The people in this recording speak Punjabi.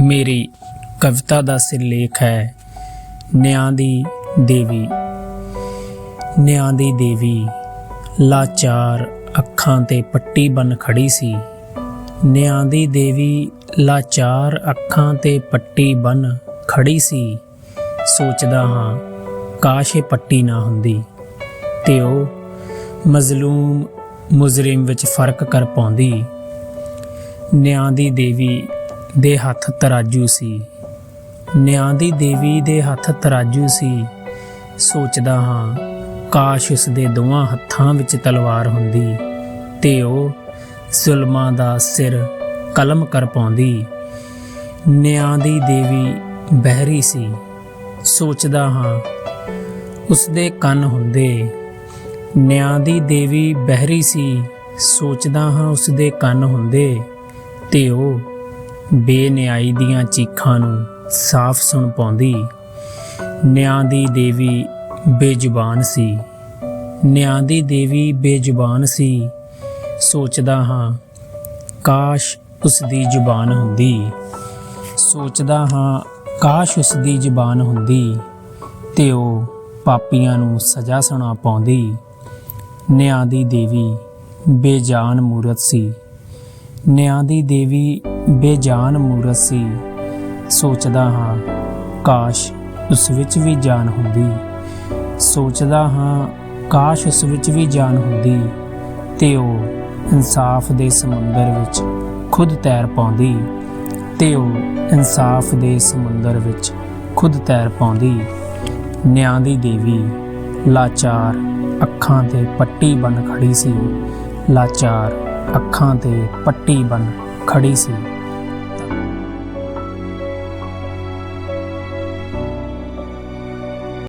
ਮੇਰੀ ਕਵਿਤਾ ਦਾ ਸਿਰਲੇਖ ਹੈ, ਨਿਆਂ ਦੀ ਦੇਵੀ। ਨਿਆਂ ਦੀ ਦੇਵੀ, ਲਾਚਾਰ ਅੱਖਾਂ ਤੇ ਪੱਟੀ ਬਨ ਖੜੀ ਸੀ। ਨਿਆਂ ਦੀ ਦੇਵੀ, ਲਾਚਾਰ ਅੱਖਾਂ ਤੇ ਪੱਟੀ ਬਨ ਖੜੀ ਸੀ। ਸੋਚਦਾ ਹਾਂ, ਕਾਸ਼ ਇਹ ਪੱਟੀ ਨਾ ਹੁੰਦੀ। ਤੇ ਉਹ ਮਜ਼ਲੂਮ ਮੁਜ਼ਰਿਮ ਵਿੱਚ ਫ਼ਰਕ ਕਰ ਪਾਉਂਦੀ। ਨਿਆਂ ਦੀ ਦੇਵੀ ਦੇ ਹੱਥ ਤਰਾਜੂ ਸੀ। ਨਿਆਂ ਦੀ ਦੇਵੀ ਦੇ ਹੱਥ ਤਰਾਜੂ ਸੀ। ਸੋਚਦਾ ਹਾਂ, ਕਾਸ਼ ਉਸ ਦੇ ਦੋਵਾਂ ਹੱਥਾਂ ਵਿੱਚ ਤਲਵਾਰ ਹੁੰਦੀ ਤੇ ਉਹ ਜ਼ੁਲਮਾਂ ਦਾ ਸਿਰ ਕਲਮ ਕਰ ਪਾਉਂਦੀ। ਨਿਆਂ ਦੀ ਦੇਵੀ ਬਹਿਰੀ ਸੀ। ਸੋਚਦਾ ਹਾਂ, ਉਸ ਦੇ ਕੰਨ ਹੁੰਦੇ। ਨਿਆਂ ਦੀ ਦੇਵੀ ਬਹਿਰੀ ਸੀ। ਸੋਚਦਾ ਹਾਂ, ਉਸ ਦੇ ਕੰਨ ਹੁੰਦੇ ਤੇ ਉਹ ਬੇਨਿਆਈ ਦੀਆਂ ਚੀਖਾਂ ਨੂੰ ਸਾਫ਼ ਸੁਣ ਪਾਉਂਦੀ। ਨਿਆਂ ਦੀ ਦੇਵੀ ਬੇਜ਼ੁਬਾਨ ਸੀ। ਨਿਆਂ ਦੀ ਦੇਵੀ ਬੇਜ਼ੁਬਾਨ ਸੀ। ਸੋਚਦਾ ਹਾਂ, ਕਾਸ਼ ਉਸ ਦੀ ਜ਼ੁਬਾਨ ਹੁੰਦੀ। ਸੋਚਦਾ ਹਾਂ, ਕਾਸ਼ ਉਸ ਦੀ ਜ਼ੁਬਾਨ ਹੁੰਦੀ। ਤੇ ਉਹ ਪਾਪੀਆਂ ਨੂੰ ਸਜ਼ਾ ਸੁਣਾ ਪਾਉਂਦੀ। ਨਿਆਂ ਦੀ ਦੇਵੀ ਬੇਜਾਨ ਮੂਰਤ ਸੀ। ਨਿਆਂ ਦੀ ਦੇਵੀ ਬੇਜਾਨ ਮੂਰਤ ਸੀ। ਸੋਚਦਾ ਹਾਂ, ਕਾਸ਼ ਉਸ ਵਿੱਚ ਵੀ ਜਾਨ ਹੁੰਦੀ। ਸੋਚਦਾ ਹਾਂ, ਕਾਸ਼ ਉਸ ਵਿੱਚ ਵੀ ਜਾਨ ਹੁੰਦੀ ਤੇ ਉਹ ਇਨਸਾਫ ਦੇ ਸਮੁੰਦਰ ਵਿੱਚ ਖੁਦ ਤੈਰ ਪਾਉਂਦੀ ਤੇ ਉਹ ਇਨਸਾਫ ਦੇ ਸਮੁੰਦਰ ਵਿੱਚ ਖੁਦ ਤੈਰ ਪਾਉਂਦੀ। ਨਿਆਂ ਦੀ ਦੇਵੀ ਲਾਚਾਰ ਅੱਖਾਂ ਤੇ ਪੱਟੀ ਬਨ ਖੜੀ ਸੀ। ਲਾਚਾਰ ਅੱਖਾਂ ਤੇ ਪੱਟੀ ਬਨ ਖੜੀ ਸੀ।